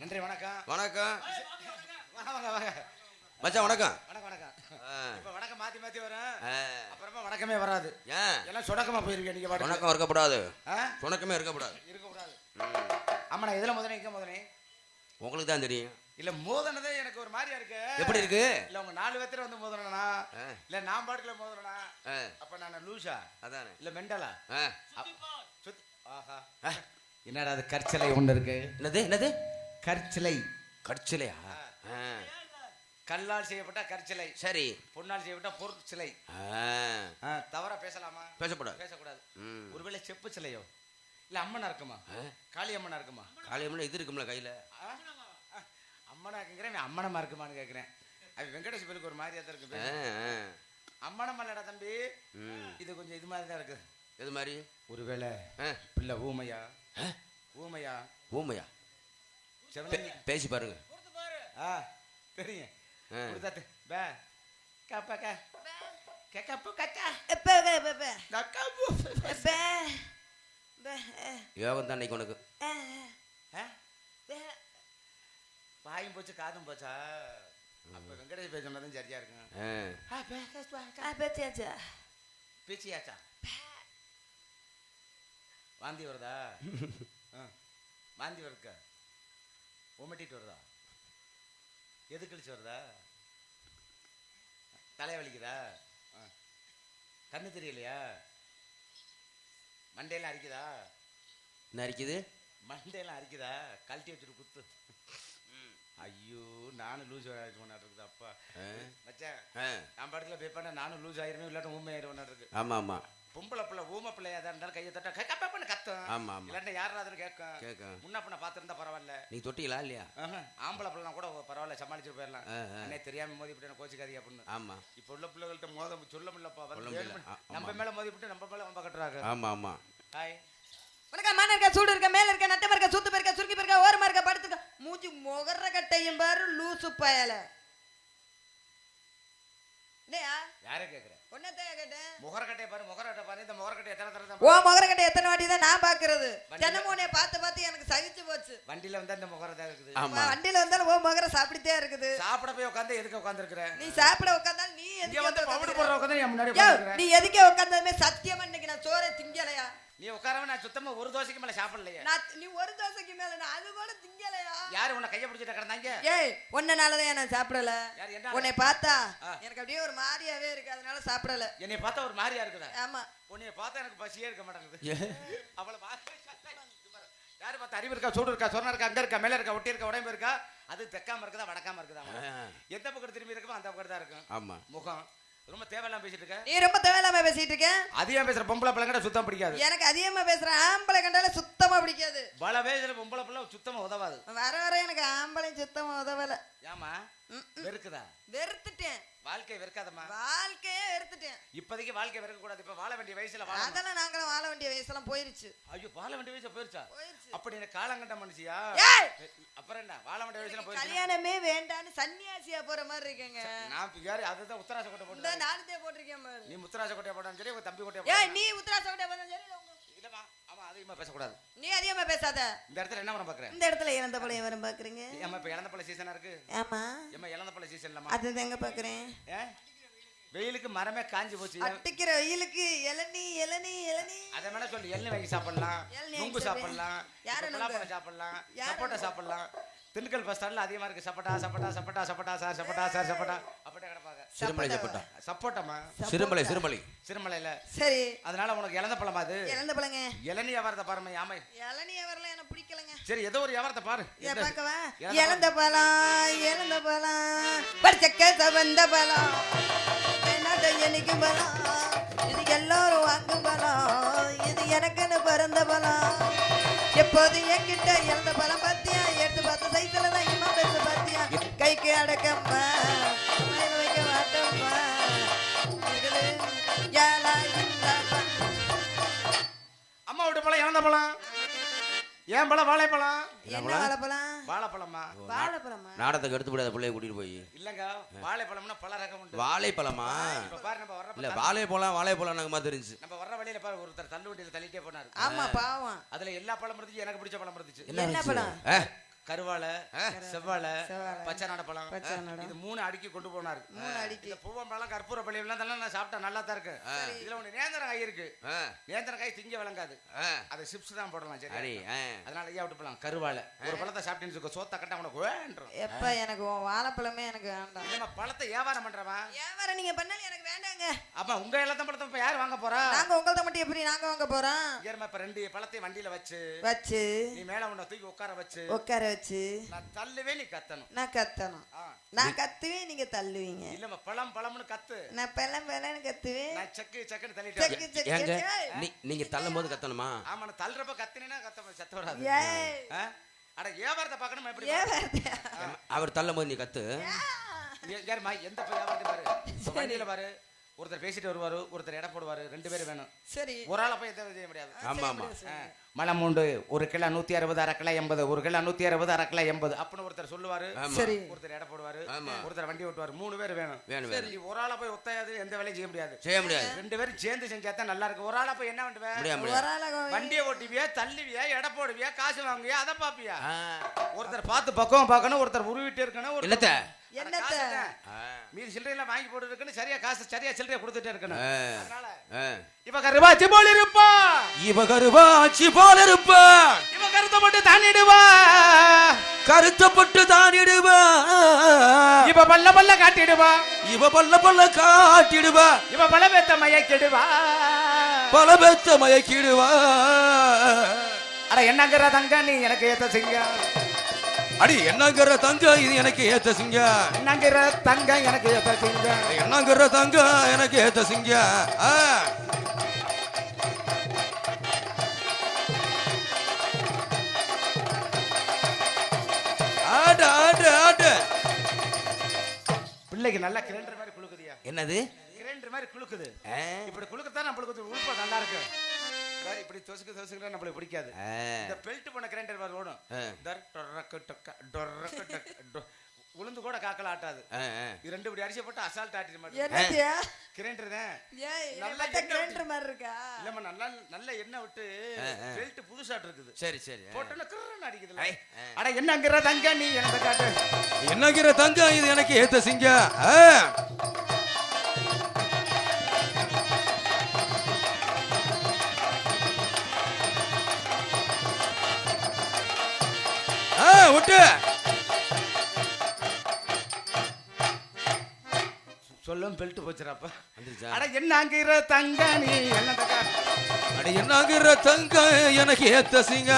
நன்றி வணக்கம். வணக்கம். மச்சான் வணக்கம். வணக்கம் வணக்கம். இப்ப வணக்கம் மாத்தி மாத்தி வரும் ஆ. அப்புறமா வணக்கமே வராது. ஏன்? எல்லாம் சொடக்கமா போயிருக்கீங்க நீங்க வணக்கம் இருக்கக்கூடாது? சுணக்கமே இருக்கக்கூடாது இருக்கக்கூடாது. ஆமாண்ணா இதுல முதனே இங்க முதனே உங்களுக்கு தான் தெரியும். இல்ல மோதனதே எனக்கு ஒரு மாதிரியா இருக்கு. எப்படி இருக்கு? இல்ல உங்க நாலு பேர்த்துல வந்து மோதனா இல்ல நான் பாட்டுல மோதனா அப்ப நான் லூசா? அதானே. இல்ல மெண்டலா? ஆ. என்னடா அது கற்சிலை ஒண்ணு இருக்கு? என்னது என்னது? கற்சிலை. கடிச்சலையா ஆ, கல்லால் செய்யப்பட்ட கற்சிலை. சரி. பொன்னால் செய்யப்பட்ட பொருட்சிலை தவறா பேசலாமா? பேசக்கூடாது. பேசக்கூடாது. ஒருவேளை செப்பு சிலையோ? இல்ல அம்மனா இருக்குமா? காளி அம்மனா இருக்குமா? காளியம்மன் இது இருக்கும்ல கையில? அம்மனா இருக்குங்கிறேன் இவன் அம்மனமா இருக்குமான்னு கேக்குறேன். அது வெங்கடேஷ் பேருக்கு ஒரு மாதிரியா தான் இருக்கு. அம்மனம் இல்லடா தம்பி. இது கொஞ்சம் இது மாதிரி தான் இருக்குது எது மாதிரி? ஒருவேளை ஆ, பிள்ளை ஊமையா? ஊமையா? ஊமையா? பேசி பாருங்க. ஆ தெரியும். ஆ. கொடுத்தாத்து பே. கப்பா கா. கப்பு கச்சா. எப்ப எப்ப எப்ப கப்பு எப்ப யோகம் தான் உனக்கு. வாயும் போச்சு காதும் போச்சா? அப்ப வெங்கடேஷ் பேர் சொன்னதும் சரியா இருக்கும். ஆ, பேச்சியாச்சா பேச்சியாச்சா வாந்தி வருதா. வாந்தி வருதுக்கா உமட்டிட்டு வருதா? எது கழிச்சு வருதா? தலை வலிக்குதா. கண்ணு தெரியலையா? மண்டையெல்லாம் அரிக்குதா? என்ன அரிக்குது? மண்டையெல்லாம் அரிக்குதா? கழட்டி வச்சுட்டு குத்து. ஐயோ நானும் லூஸ் இருக்குது அப்பா. மச்சான் நான் படத்துல பேப்பான நானும் லூஸ் ஆயிருமே இல்லாட்டும் ஊமை ஆயிருவேன் இருக்கு ஆமா ஆமா. பொம்பளை பிள்ளை ஊமை பிள்ளையா தான் இருந்தாலும் கையை தட்ட கை கப்பான்னு கத்தும். ஆமா ஆமா. இல்லாட்டா யாராவது கேட்கும்? கேட்கும். முன்ன பண்ண பார்த்துருந்தா பரவாயில்ல. நீ தொட்டிங்களா இல்லையா? ஆஹா, ஆம்பளை பிள்ளைனா கூட பரவாயில்ல சமாளிச்சுட்டு போயிடலாம். அண்ணே தெரியாம மோதி விட்டு கோச்சிக்காதீ அப்படின்னு. ஆமா. இப்போ உள்ள பிள்ளைகள்ட்ட மோத சொல்ல முடியலப்பா. நம்ம மேல மோதி விட்டு நம்ம மேல வம்ப கட்டுறாங்க. ஆமா ஆமா. ஹாய் உனக்கு மண்ண இருக்க சூடு இருக்க மேல இருக்க நட்டமா இருக்க சுத்து இருக்க சுருக்கி இருக்க ஓரமா இருக்க படுத்துக்க மூஞ்சி முகர கட்டையும் பாரு லூசு பயல. இல்லையா யாரை கேக்குற? முகரக்கட்டையை பாரு முகரக்கட்டை பாரு. இந்த முகரக்கட்டை எத்தனை தடவை ஓ தான் முகர கட்டை எத்தனை வாட்டி தான் நான் பாக்குறது உன்னைய பார்த்து பார்த்து எனக்கு சகிச்சு போச்சு. வண்டியில வந்தா இந்த முகர தான் இருக்குது. ஆமா. வண்டியில வந்தாலும் ஓ முகர சாப்பிட்டுட்டே இருக்குது. சாப்பிட போய் உட்காந்து எதுக்கு உட்காந்துருக்குற நீ சாப்பிட உட்காந்தாலும் நீ எதுக்கு வந்து பவுடர்? போடுற முன்னாடி நீ எதுக்கே உட்காந்ததுமே சத்தியமா இன்னைக்கு நான் சோறை திங்கலையா? நீ உட்காரவ நான் சுத்தமா ஒரு தோசைக்கு மேல சாப்பிடலையே. நான் நீ ஒரு தோசைக்கு மேல நான் அது கூட திங்கலையா? யாரு உன்னை கையை பிடிச்சிட்டு கிடந்தாங்க? ஏய் ஒன்னனாலதான் நான் சாப்பிடல. யார் என்ன உன்னை பார்த்தா. எனக்கு அப்படியே ஒரு மாதிரியாவே இருக்கு அதனால சாப்பிடல. என்னை பார்த்தா ஒரு மாதிரியா இருக்குதா? ஆமா. உன்னைய பார்த்தா எனக்கு பசியே இருக்க மாட்டேங்குது. பார்த்து யாரு பார்த்தா அறிவு இருக்கா சூடு இருக்கா சொன்ன இருக்கா அங்க இருக்கா மேல இருக்கா ஒட்டி இருக்கா உடம்பு இருக்கா? அது தெக்காம இருக்குதா வடக்காம இருக்குதா எந்த பக்கம் திரும்பி இருக்குமோ அந்த பக்கம் தான் இருக்கும். ஆமா. முகம். ரொம்ப தேவையில்லாம பேசிட்டு இருக்க. நீ ரொம்ப தேவையில்லாம பேசிட்டு இருக்க. அதிகம் பேசுற பொம்பளை பிள்ளைங்கட சுத்தம் பிடிக்காது. எனக்கு அதிகமா பேசுற ஆம்பளை கண்டால சுத்தமா பிடிக்காது. பல பேசுற பொம்பளை பிள்ளை சுத்தமா உதவாது. வர வர எனக்கு ஆம்பளையும் சுத்தமா உதவல. ஏமா. வெறுக்குதா? வெறுத்துட்டேன். வாழ்க்கை வெறுக்காதம்மா. வாழ்க்கையே வெறுத்துட்டேன். இப்போதைக்கு வாழ்க்கை வெறுக்க கூடாது இப்ப வாழ வேண்டிய வயசுல வாழ அதெல்லாம் நாங்களும் வாழ வேண்டிய வயசுலாம் போயிருச்சு. ஐயோ வாழ வேண்டிய வயசுல போயிருச்சா? அப்படி எனக்கு காலங்கண்ட மனுஷியா! அப்புறம் என்ன? வாழ வேண்டிய வயசுல போயிருச்சு? கல்யாணமே வேண்டான்னு சன்னியாசியா போற மாதிரி இருக்கேங்க. நான் யாரு அதுதான் உத்தராச கோட்டை போட்டு நானுதே போட்டிருக்கேன். நீ முத்தராச கோட்டையை போட்டாலும் சரி உங்க தம்பி போட்டாலும் நீ உத்தராச உங்க- இல்லம்மா ஆமா அதிகமா பேசக்கூடாது. நீ அதிகமா பேசாத. இந்த இடத்துல என்ன பண்ண பாக்குறேன் இந்த இடத்துல இறந்த பழைய வரும் பாக்குறீங்க ஏமா இப்ப இழந்த பழ சீசனா இருக்கு? ஆமா. ஏமா இழந்த பழ சீசன் அது எங்க பாக்குறேன்? வெயிலுக்கு மரமே காஞ்சி போச்சு. அட்டிக்கிற வெயிலுக்கு இளநீ இளநீ இளநீ. அதை வேணா சொல்லி. எள்ளு வாங்கி சாப்பிடலாம் இளநீ நுங்கு சாப்பிடலாம் யாரு இப்ப நுங்கு? பலாப்பழம் சாப்பிடலாம் சப்போட்டா? சாப்பிடலாம். திண்டுக்கல் பஸ் ஸ்டாண்ட்ல அதிகமா இருக்கு. சப்போட்டா சப்போட்டா சப்போட்டா சப்போட்டா சார் சப்போட்டா சார் சப்போட்டா. அப்படியே கிடப்பாங்க. சிறுமலை சப்பட்டா சப்போட்டாமா சிறுமலை சிறுமலை. சிறுமலையில. சரி. அதனால உனக்கு இழந்த பழமா அது? இறந்த பழங்க. இளநீ வியாபாரத்தை பாருமா ஆமை இளநீ வரல எனக்கு பிடிக்கலங்க. சரி ஏதோ ஒரு வியாபாரத்தை பாரு. இழந்த இழந்த பழம். இழந்த பழம் படிச்சக்க சவந்த பழம். எனக்கு பழம். இது எல்லாரும் வாங்கும் பழம். இது எனக்குன்னு பிறந்த பழம். எப்போது என்கிட்ட இழந்த பழம் பாத்தியா அடக்கம்மா வைக்க மாட்டோம்மா விட்டு பழம் இழந்த பழம்? ஏன் பழம் வாழைப்பழம்? வாழைப்பழம்? வாழைப்பழமா? வாழைப்பழமா? நாடகத்துக்கு எடுத்து விடாத பிள்ளைய கூட்டிட்டு போய். இல்லங்க வாழைப்பழம்னா பல ரகம் உண்டு. வாழைப்பழமா? இப்ப பாரு நம்ம வர்ற இல்ல வாழைப்பழம் வாழைப்பழம் எனக்கு மாதிரி தெரிஞ்சு நம்ம வர்ற வழியில பாரு ஒருத்தர் தள்ளு வண்டியில தள்ளிட்டே போனாரு. ஆமா பாவம். அதுல எல்லா பழம் இருந்துச்சு எனக்கு பிடிச்ச பழம் இருந்துச்சு. என்ன பழம்? கருவாழை செவ்வாழை. பச்சை நாட பழம். பச்சை நாடா. இது மூணு அடுக்கி கொண்டு போனாரு. மூணு அடிக்கு. இந்த பூவம்பழம் கற்பூர பழம் எல்லாம் நான் சாப்பிட்டா நல்லா தான் இருக்கு இதுல ஒண்ணு நேந்திர காய் இருக்கு. ஆ, நேந்திர காய் திங்க விளங்காது. அதை சிப்ஸ் தான் போடலாம் சரி. அதனால ஐயா விட்டு போலாம். கருவாழை ஒரு பழத்தை சாப்பிட்டேன்னு வச்சுக்கோ, சோத்த கட்ட உனக்கு வேண்டுறோம் எப்ப எனக்கு வாழைப்பழமே எனக்கு வேண்டாம். இல்லம்மா பழத்தை வியாபாரம் பண்றவன் வியாபாரம் நீங்க பண்ணாலும் எனக்கு வேண்டாங்க. அப்ப உங்க எல்லாத்த பழத்தை இப்ப யார் வாங்க போறா? நாங்க உங்கள்ட்ட மட்டும் எப்படி நாங்க வாங்க போறோம்? இப்ப ரெண்டு பழத்தை வண்டியில வச்சு வச்சு. நீ மேல உன்னை தூக்கி உட்கார வச்சு உட்கார வச்சு நான் தள்ளுவே நீ கத்தணும். நான் கத்தணும். நான் கத்துவேன் நீங்க தள்ளுவீங்க. இல்லம்மா பழம் பழம்னு கத்து. நான் பெலம் பெலன்னு கத்துவேன். நான் செக்கு செக்குன்னு செக்கு தள்ளிட்டு செக்கு ஏங்க ஏய். நீ நீங்க தள்ளும் போது கத்தணுமா? ஆமா நான் தள்ளுறப்ப கத்தினா கத்த சத்த வராது? அட வியாபாரத்தை பார்க்கணுமா எப்படி வருது? அவர் தள்ளும் போது நீ கத்து. யாரும்மா? எந்த வியாபாரத்தை பாரு? வண்டியில பாரு. ஒருத்தர் பேசிட்டு வருவாரு ஒருத்தர் எடை போடுவாரு ரெண்டு பேரும் வேணும். சரி. ஒரு ஆளை போய் எந்த செய்ய முடியாது? ஆமா ஆமா. மலம் உண்டு ஒரு கிலோ நூத்தி அறுபது அரை கிலோ எண்பது ஒரு கிலோ நூத்தி அறுபது அரை கிலோ எண்பது அப்படின்னு ஒருத்தர் சொல்லுவாரு. சரி. ஒருத்தர் எடை போடுவாரு. ஒருத்தர் வண்டி ஓட்டுவாரு மூணு பேர் வேணும். வேணும் ஒரு ஆளை போய் ஒத்தையாது எந்த வேலையும் செய்ய முடியாது. செய்ய முடியாது. ரெண்டு பேரும் சேர்ந்து செஞ்சா தான் நல்லா இருக்கு ஒரு ஆளை போய் என்ன பண்ணுவேன் வண்டியை ஓட்டுவியா தள்ளுவியா எடை போடுவியா காசு வாங்குவியா அதை பாப்பியா ஒருத்தர் பார்த்து பக்கம் பார்க்கணும் ஒருத்தர் உருவிட்டு இருக்கணும் இல்லத்த என்னத்த? மீதி சில்லறையில வாங்கி போட்டு இருக்கணும் சரியா காசு சரியா சில்லறையா கொடுத்துட்டே இருக்கணும். இவ கருவாச்சி போல் இருப்பா. இவ கருவாச்சி போல இருப்பா. இவ கருத்த மட்டும் தாண்டிடுவா கருத்தப்பட்டு தானிடுவா இவ பல்ல பல்ல காட்டிடுவா. இவ பல்ல பல்ல காட்டிடுவா. இவ பல பேத்த மயக்கிடுவா. பல பெத்த மயக்கிடுவா. அட என்னங்கிற தங்க நீ எனக்கு ஏத்த சிங்க அடி என்னங்கிற தங்க? இது எனக்கு ஏத்த சிங்க. என்னங்கிற தங்க? எனக்கு ஏத்த சிங்க. என்னங்கிற தங்க? எனக்கு ஏத்த சிங்க. ஆடு ஆடு ஆடு. பிள்ளைக்கு நல்லா கிரைண்டர் மாதிரி குளுக்குதியா என்னது? கிரைண்டர் மாதிரி குளுக்குது. இப்படி குளுக்கத்தான் நம்மளுக்கு உழுப்ப நல்லா இருக்கு. வேற இப்படி தொசுக்கு தொசுக்குனா நம்மளுக்கு பிடிக்காது. இந்த பெல்ட் பண்ண கிரைண்டர் மாதிரி ஓடும். தர் டொர்ரக்கு டொக்க டொர்ரக்கு டொக்க உளுந்து கூட காக்கல ஆட்டாது. ரெண்டு இப்படி அரிசி போட்டு அசால்ட் ஆட்டிட மாட்டேன் கிரைண்டர் தான்? நல்லா கிரைண்டர் மாதிரி இருக்கா? இல்லம்மா நல்லா நல்ல எண்ணெய் விட்டு பெல்ட் புதுசாட்டு இருக்குது சரி சரி ஆ. போட்டோன்னா கிருன்னு ஆ. அட என்னங்கிற தங்க நீ எனக்கு காட்டு. என்னங்கிற தங்க இது எனக்கு ஏத்த சிங்க சொல்லும் பெல்ட் போச்சுறாப்ப? அட என்னங்கிற தங்க நீ? என்ன அட என்னங்கிற தங்க? எனக்கு ஏத்த சிங்க.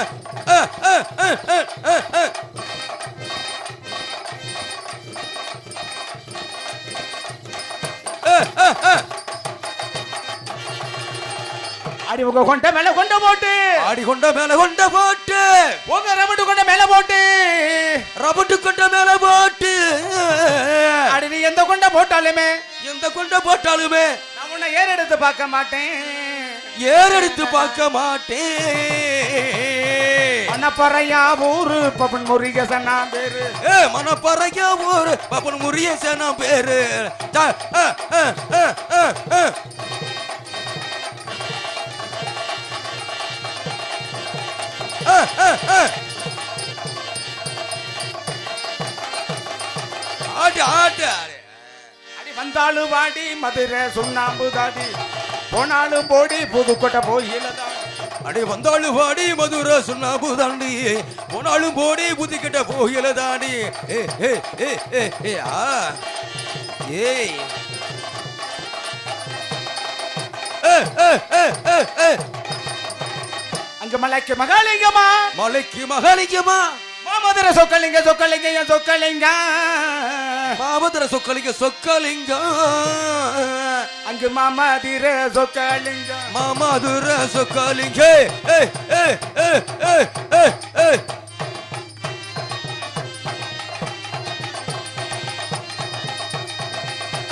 அடி உங்க கொண்ட மேல கொண்ட போட்டு. ஆடி கொண்ட மேல கொண்ட போட்டு. உங்க ரமட்டு கொண்ட மேல போட்டு. ரபட்டு கொண்ட மேல போட்டு. அடி எந்த கொண்ட போட்டாலுமே எந்த கொண்ட போட்டாலுமே நான் உன்னை ஏற எடுத்து பார்க்க மாட்டேன். ஏறெடுத்து பார்க்க மாட்டேன். மணப்பறையா ஊரு பப்பன் முருகேசன் பேரு. ஏ மனப்பறையா ஒரு பப்பன் முரியேசனா பேரு. த- அ, வந்தாலும் வாடி மதுரை சுண்ணாம்பு தாடி. போனாலும் போடி புதுக்கோட்டை போயிலதான் அடி வந்தாலும் வாடி மதுரை சுண்ணாம்பு தாண்டி. போனாலும் போடி புத்திக்கிட்ட போகல தாண்டி ஏய். அங்க மலைக்கு மகாலிங்கமா? மலைக்கு மகாலிங்கமா? மாமதுரை சொக்கலிங்க சொக்கலிங்க சொக்கலிங்க. மாமதுர சொக்கலிங்க சொக்கலிங்க. அங்கு மாமதிர சொக்கலிங்க. மாமதுர சொக்கலிங்க. ஏ ஏ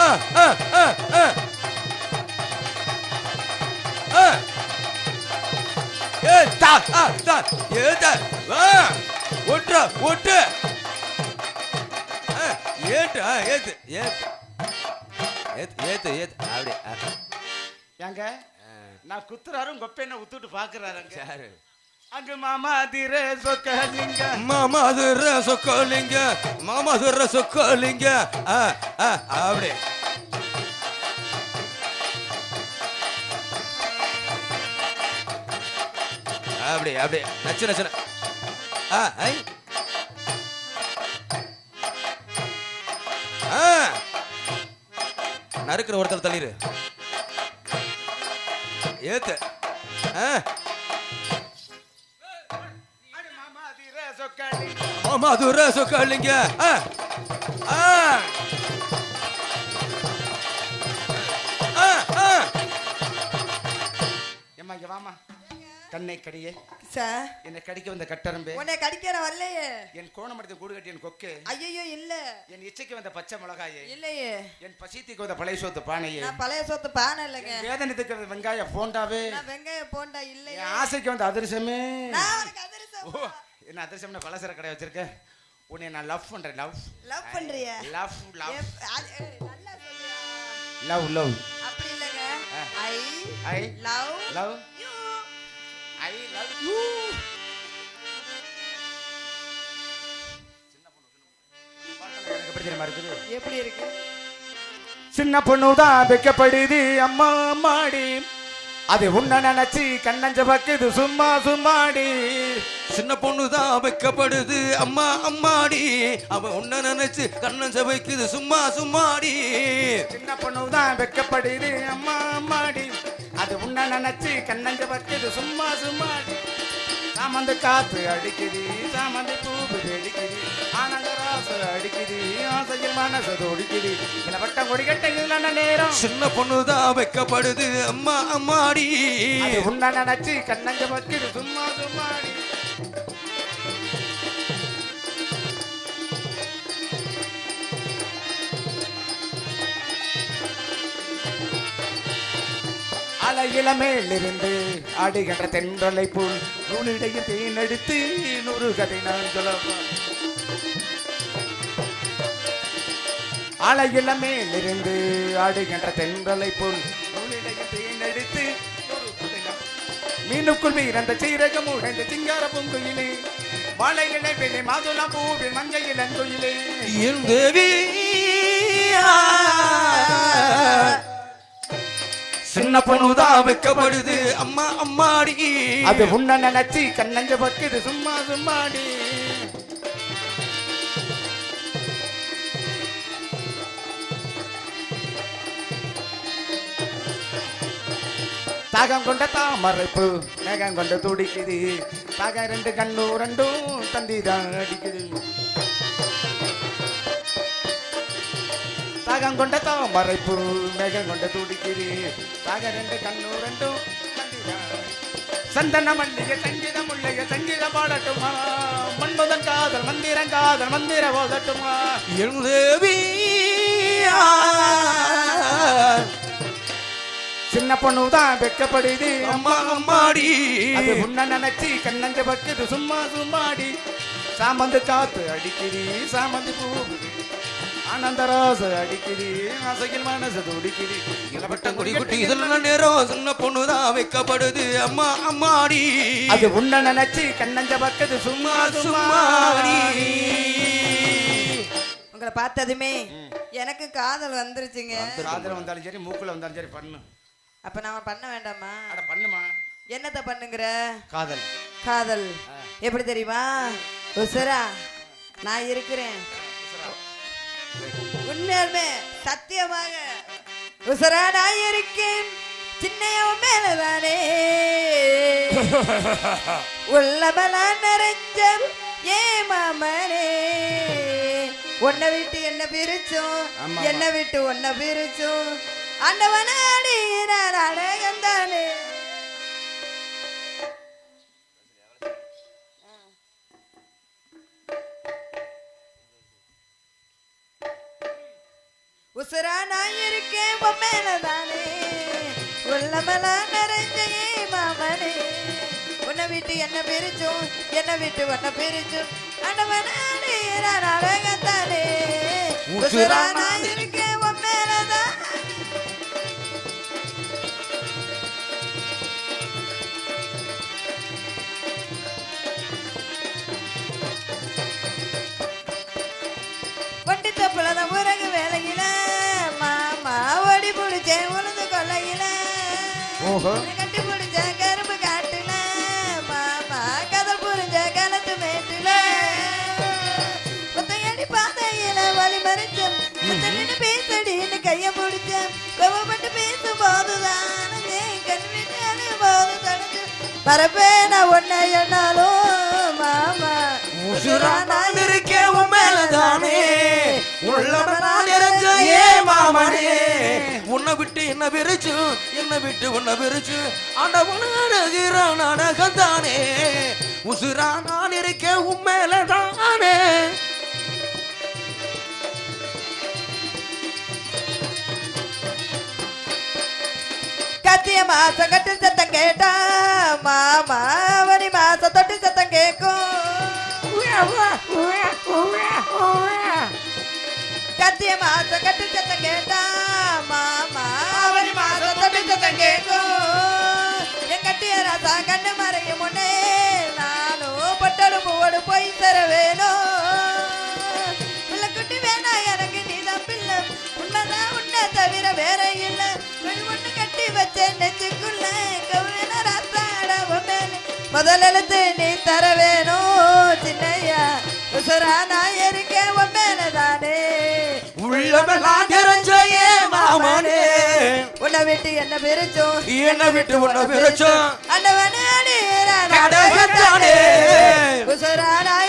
ஆ ஆ ஏ தா ஆ, ஒட்ற ஒட்டு. ஆ, ஏத்து ஏத்து. ஏத்து ஏத்து ஏத்து. அப்படி. ஏங்க நான் குத்துறாரும் கொப்பைன உத்துட்டு பாக்குறாருங்க? சாரு அங்க மாமா திர சொக்கலிங்க. மாமா துர சொக்கலிங்க மாமா துர சொக்கலிங்க. ஆ ஆ அப்படி அப்படி அப்படி நச்சு நச்சு ஆ ஐ. நறுக்கிற ஒருத்தர் தள்ளிடு ஏத்து. ஆ. அடி மாமா சொக்கலிங்க ஏம்மா வாமா கண்ணை கடியே. சார் என்னை கடிக்க வந்த கட்டரம்பே. உன்னை கடிக்கிற வரலையே என் கோணமடத்தை கூடு கட்டி என் கொக்கு. ஐயோ இல்ல. என் இச்சைக்கு வந்த பச்சை மிளகாயே. இல்லையே. என் பசித்திக்கு வந்த பழைய சோத்து பானையே. நான் பழைய சொத்து பானை இல்லைங்க. வேதனைத்துக்கு வந்த வெங்காய போண்டாவே. நான் வெங்காயம் போண்டா இல்லையே. ஆசைக்கு வந்த அதிர்சமே. நான் உனக்கு அதிரசம். ஓ என்ன அதிர்ஷ்டம்னு பலசர கடை வச்சிருக்கேன். உன்னை நான் லவ் பண்றேன் லவ் லவ் பண்றியா? லவ் லவ் லவ் லவ் அப்படி இல்லைங்க. I I love love I love you எப்படி இருக்கு? சின்ன பொண்ணுதான் வைக்கப்படுது அம்மா மாடி. அது உன்ன நினைச்சு கண்ணஞ்ச பக்குது சும்மா சும்மாடி. சின்ன பொண்ணு தான் வைக்கப்படுது அம்மா அம்மாடி. அவ உன்ன நினைச்சு கண்ணன் சபைக்குது சும்மா சும்மாடி. சின்ன பொண்ணுதான் வைக்கப்படுது அம்மா அம்மாடி நினைச்சு கண்ணஞ்ச பக்குது சும்மா சும்மாடி சாமந்த காத்து அடிக்குது சாமந்தி பூவு வெடிக்குது. ஆனந்த ராசு அடிக்குது ஆசையில் மனசு தொடிக்குது. இந்த பட்டம் கொடிக்கட்ட இல்லைன்னா நேரம். சின்ன பொண்ணு தான் வைக்கப்படுது அம்மா அம்மாடி. உன்ன நினைச்சு கண்ணஞ்ச பக்குது சும்மா சும்மாடி. அலையில மேலிருந்து ஆடுகின்ற தென்றலை போல் நூலிடையில் தேனெடுத்து நூறு கதை நான் சொல்லலாம் அலையில மேலிருந்து ஆடுகின்ற தென்றலை போல் நூலிடையில் தேனெடுத்து மீனுக்குள் மீறந்த சீரகம் உடைந்த சிங்கார பொங்குயிலே வாழை இலை மாதுளா பூவில் மஞ்சள் இளங்குயிலே. தேவி சின்ன பொண்ணுதான் வைக்கப்படுது. அம்மா அம்மாடி. அது உன்ன நினைச்சு கண்ணஞ்ச பக்குது. சும்மா சும்மாடி. தாகம் கொண்ட தாமரைப்பு மேகம் கொண்ட துடிக்குது. தாகம் ரெண்டு கண்ணு ரெண்டும் தந்திதான் அடிக்குது. தாகம் கொண்ட தாமரைப்பு மேகம் கொண்ட துடிக்குது தாகம் ரெண்டு கண்ணு ரெண்டும் சந்தன மல்லிகை சங்கீதம் முல்லைய சங்கீதம் பாடட்டுமா? மன்மதன் காதல் மந்திரம் காதல் மந்திர ஓதட்டுமா? என் தேவி சின்ன பொண்ணு தான் வெக்கப்படுது அம்மா அம்மாடி. அது உன்ன நினைச்சு கண்ணஞ்ச பக்குது. சும்மா சும்மாடி. சாமந்து காத்து அடிக்குது சாமந்தி பூ ஆனந்த ரோச அடிக்குது ஆசையில் மனசு துடிக்குது. இளவட்டம் கொடி குட்டி நேரம் சின்ன வைக்கப்படுது. அம்மா அம்மாடி. அது உன்ன நினைச்சு கண்ணஞ்ச பக்குது சும்மா சும்மாடி உங்களை பார்த்ததுமே எனக்கு காதல் வந்துருச்சுங்க. காதல வந்தாலும் சரி மூக்குல வந்தாலும் சரி பண்ணு. அப்ப நாம பண்ண வேண்டாமா? அட பண்ணுமா? என்னத்த பண்ணுங்கிற? காதல். காதல். எப்படி தெரியுமா? உசரா. நான் இருக்கிறேன். உண்மையாலுமே சத்தியமாக உசரா நான் இருக்கேன். சின்னையவன் மேலதானே? உள்ளமெல்லாம் நிறைஞ்ச ஏ மாமனே? உன்னை விட்டு என்ன பிரிச்சோம். என்ன விட்டு உன்னை பிரிச்சோம். அண்டவனாடி நான் அழகன் உள்ளமெல்லாம் நிறைஞ்ச மாமனே. உன்னை விட்டு என்ன பிரிச்சும் என்ன விட்டு உன்னை பிரிச்சும். அண்டவனாடி நான் அழகத்தானே. உசுரா நான் முத்தனின்னு பேசடின்னு கைய பிடிச்சேன். கோவப்பட்டு பேசும் போதுதான் கண் விட்டு போது தடுச்சு மறப்பே நான் ஒன்னை என்னாலும் மாமா. உசுரா நான் இருக்கேன் உன் மேலதானே. உள்ளவ நான் நிறைஞ்ச ஏ மாமனே? உன்னை விட்டு என்ன பிரிச்சு என்ன விட்டு உன்னை பிரிச்சு ஆண்டவனாடுகிற நாடகம் தானே. உசுரா நான் இருக்கேன் உன் மேலதானே கத்திய மாசம் கட்டு சத்தம் கேட்டா மாமா வரி மாசம் தொட்டு சத்தம் கேட்கும் கத்திய மாசம் கட்டு சத்தம் கேட்டா மாமா வரி மாசம் தொட்டு சத்தம் கேட்கும். என் கட்டிய ராசா கண்ணு மறையும் முன்னே நானும் பட்டோடு பூவோடு போய் தர வேணும். பிள்ளை குட்டி வேணா எனக்கு நீதான் பிள்ளை. உன்னதான் உன்னை தவிர வேற இல்ல. ஒண்ணு கட்டி வச்ச நெஞ்சுக்குள்ள. கவின மேல. முதல் எழுத்து நீ தர வேணும் சின்னையா. உசுரா நான் இருக்கேன் உன் மேலதானே. உள்ளவெல்லாம் நிறைஞ்ச ஏ மாமனே. உன்னை விட்டு என்ன பிரிச்சோம்? என்ன விட்டு உன்னை பிரிச்சோம்? அண்டவனே கடகத்தானே. உசுரா நான்